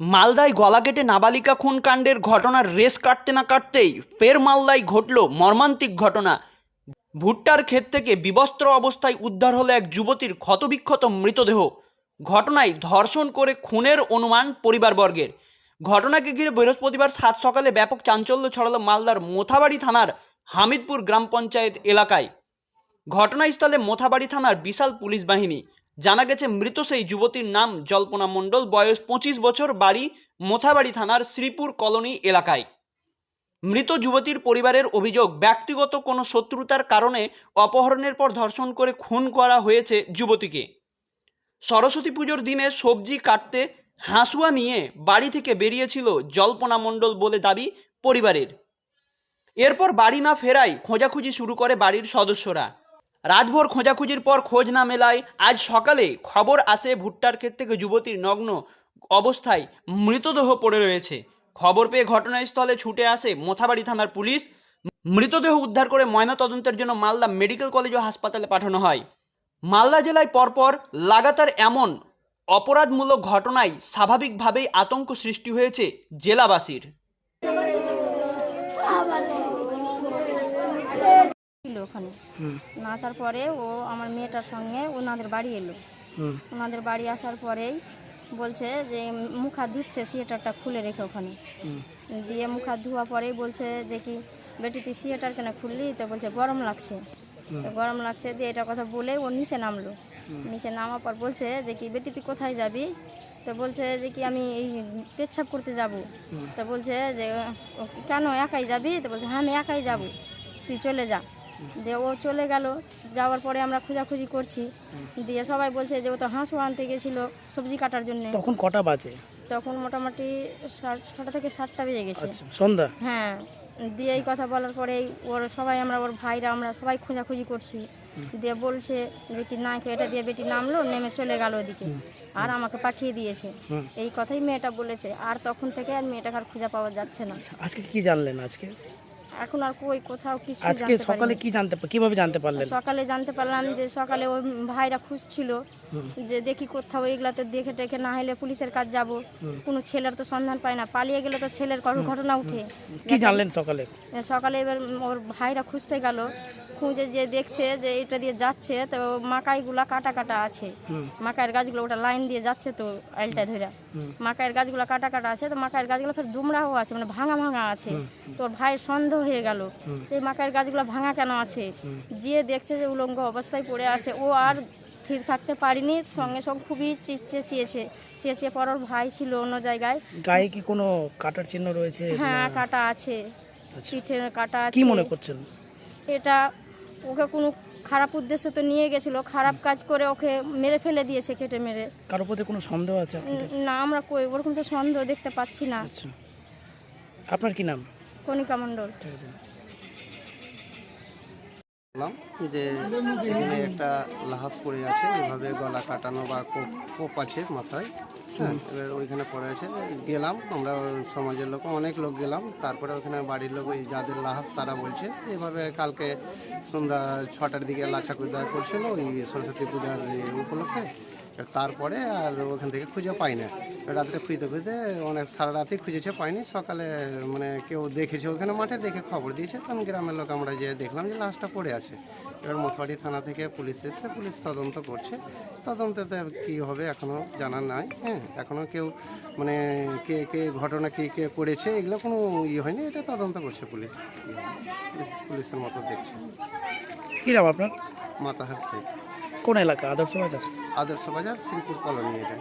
মালদায় গলা কেটে নাবালিকা খুন কাণ্ডের ঘটনার রেস কাটতে না কাটতেই ফের মালদায় ঘটল মর্মান্তিক ঘটনা। ভুট্টার ক্ষেত থেকে বিবস্ত্র অবস্থায় উদ্ধার হলো এক যুবতীর ক্ষতবিক্ষত মৃতদেহ। ঘটনায় ধর্ষণ করে খুনের অনুমান পরিবারবর্গের। ঘটনাকে ঘিরে বৃহস্পতিবার সাত সকালে ব্যাপক চাঞ্চল্য ছড়ালো মালদার মোথাবাড়ি থানার হামিদপুর গ্রাম পঞ্চায়েত এলাকায়। ঘটনাস্থলে মোথাবাড়ি থানার বিশাল পুলিশ বাহিনী জানা গেছে, মৃত সেই যুবতীর নাম জল্পনা মণ্ডল। বয়স পঁচিশ বছর, বাড়ি মোথাবাড়ি থানার শ্রীপুর কলোনি এলাকায়। মৃত যুবতীর পরিবারের অভিযোগ, ব্যক্তিগত কোনো শত্রুতার কারণে অপহরণের পর ধর্ষণ করে খুন করা হয়েছে যুবতীকে। সরস্বতী পুজোর দিনে সবজি কাটতে হাঁসুয়া নিয়ে বাড়ি থেকে বেরিয়েছিল জল্পনা মণ্ডল বলে দাবি পরিবারের। এরপর বাড়ি না ফেরায় খোঁজাখুঁজি শুরু করে বাড়ির সদস্যরা। রাতভর খোঁজাখুঁজির পর খোঁজ না মেলায় আজ সকালে খবর আসে ভুট্টার ক্ষেত থেকে যুবতীর নগ্ন অবস্থায় মৃতদেহ পড়ে রয়েছে। খবর পেয়ে ঘটনাস্থলে ছুটে আসে মোথাবাড়ি থানার পুলিশ। মৃতদেহ উদ্ধার করে ময়নাতদন্তের জন্য মালদা মেডিকেল কলেজ ও হাসপাতালে পাঠানো হয়। মালদা জেলায় পরপর লাগাতার এমন অপরাধমূলক ঘটনায় স্বাভাবিকভাবেই আতঙ্ক সৃষ্টি হয়েছে জেলাবাসীর। ওখানে। নাচার পরে ও আমার মেয়েটার সঙ্গে ওনাদের বাড়ি এলো। ওনাদের বাড়ি আসার পরেই বলছে যে মুখ হাত ধুচ্ছে সিয়েটারটা খুলে রেখে ওখানে। দিয়ে মুখ হাত ধোয়া পরেই বলছে যে কি বেটি তুই সিয়েটার কেন খুললি? তো বলছে গরম লাগছে। তো গরম লাগছে দিয়ে এটা কথা বলে ও নিচে নামলো। নিচে নামার পর বলছে যে কি বেটি তুই কোথায় যাবি? তো বলছে যে কি আমি এই পেচ্ছাপ করতে যাব। তো বলছে যে ও, কেন একাই যাবি? তো বলছে হ্যাঁ আমি একাই যাব। তুই চলে যা। দিয়ে ও চলে গেল যাওয়ার পরে আমরা খোঁজাখুঁজি করছি। দিয়ে সবাই বলছে যে ও তো হাঁসও আনতে গেছিল সবজি কাটার জন্য। তখন কটা বাজে? তখন মোটামুটি ছটা থেকে সাতটা বেজে গেছে। আচ্ছা সন্ধ্যা? হ্যাঁ দিয়ে এই কথা বলার পরেই ওর সবাই আমরা ওর ভাইরা আমরা সবাই খোঁজাখুঁজি করছি। দিয়ে বলছে যে কি না এটা দিয়ে বেটি নামলো নেমে চলে গেল ওদিকে। আর আমাকে পাঠিয়ে দিয়েছে। এই কথাই মেয়েটা বলেছে। আর তখন থেকে আর মেয়েটাকে আর খুঁজে পাওয়া যাচ্ছে না। আজকে কি জানলেন আজকে? এখন আর কই কোথাও কিছু আজকে সকালে কি জানতে কীভাবে জানতে পারলেন? সকালে জানতে পারলাম যে সকালে ওই ভাইরা খুঁজছিল ছিল যে দেখি কোথাও এগুলাতে দেখে টেখে না হলে পুলিশের কাজ যাব। কোনো ছেলের তো সন্ধান পায় না পালিয়ে গেলে তো ছেলের ঘটনা উঠে। কি জানলেন সকালে? সকালে এবার ওর ভাইরা খুঁজতে গেল খুঁজে যে দেখছে যে এটা দিয়ে যাচ্ছে তো মাকাইগুলা কাটা কাটা আছে। মাকাইয়ের গাছগুলো ওটা লাইন দিয়ে যাচ্ছে তো আইলটা ধরে। মাকাইয়ের গাছগুলো কাটা কাটা আছে তো মাকাইয়ের গাছগুলো ফের দুমড়াও আছে মানে ভাঙা ভাঙা আছে। তোর ভাইয়ের সন্দেহ হয়ে গেল। এই মাকাইয়ের গাছগুলো ভাঙা কেন আছে? যে দেখছে যে উলঙ্গ অবস্থায় পড়ে আছে ও আর স্থির থাকতে পারিনি সঙ্গে সঙ্গে খুবই চেঁচে চেয়েছে চেঁচে পর ওর ভাই ছিল অন্য জায়গায়। গায়ে কি কোনো কাটার চিহ্ন রয়েছে? হ্যাঁ কাটা আছে। আচ্ছা। পিঠে কাটা আছে। কি মনে করছেন? এটা ওকে কোনো খারাপ উদ্দেশ্য তো নিয়ে গেছিল খারাপ কাজ করে ওকে মেরে ফেলে দিয়েছে কেটে মেরে। কারোর প্রতি কোনো সন্দেহ আছে আপনাদের? না আমরা কই ওরকম তো সন্দেহ দেখতে পাচ্ছি না। আচ্ছা। আপনার কি নাম? কণিকা মণ্ডল। ঠিক আছে। বললাম যে এখানে একটা লাহাজ পড়ে আছে এভাবে গলা কাটানো বা কোপ কোপ আছে মাথায়। হ্যাঁ এবার ওইখানে পড়ে আছে গেলাম আমরা সমাজের লোক অনেক লোক গেলাম তারপরে ওখানে বাড়ির লোক ওই যাদের লাহাজ তারা বলছে এভাবে কালকে সন্ধ্যা ছটার দিকে লাচাকুদা করছিল ওই সরস্বতী পূজার উপলক্ষে। তারপরে আর ওখান থেকে খুঁজে পাই না। রাত্রে খুঁজতে খুঁজতে অনেক সারা রাতে খুঁজেছে পাইনি। সকালে মানে কেউ দেখেছে ওখানে মাঠে দেখে খবর দিয়েছে। তখন গ্রামের লোক আমরা যে দেখলাম যে লাশটা পড়ে আছে। এবার মথুয়ারি থানা থেকে পুলিশ এসছে পুলিশ তদন্ত করছে। তদন্ততে কী হবে এখনও জানা নাই। হ্যাঁ এখনও কেউ মানে কে কে ঘটনা কে কে করেছে এগুলো কোনো ইয়ে হয়নি। এটা তদন্ত করছে পুলিশ পুলিশ- পুলিশের মতো দেখছে। কী নাম আপনার? মাতাহার শেখ। কোন এলাকা? আদর্শ বাজার? আদর্শ বাজার শ্রীপুর কলোনি এটা।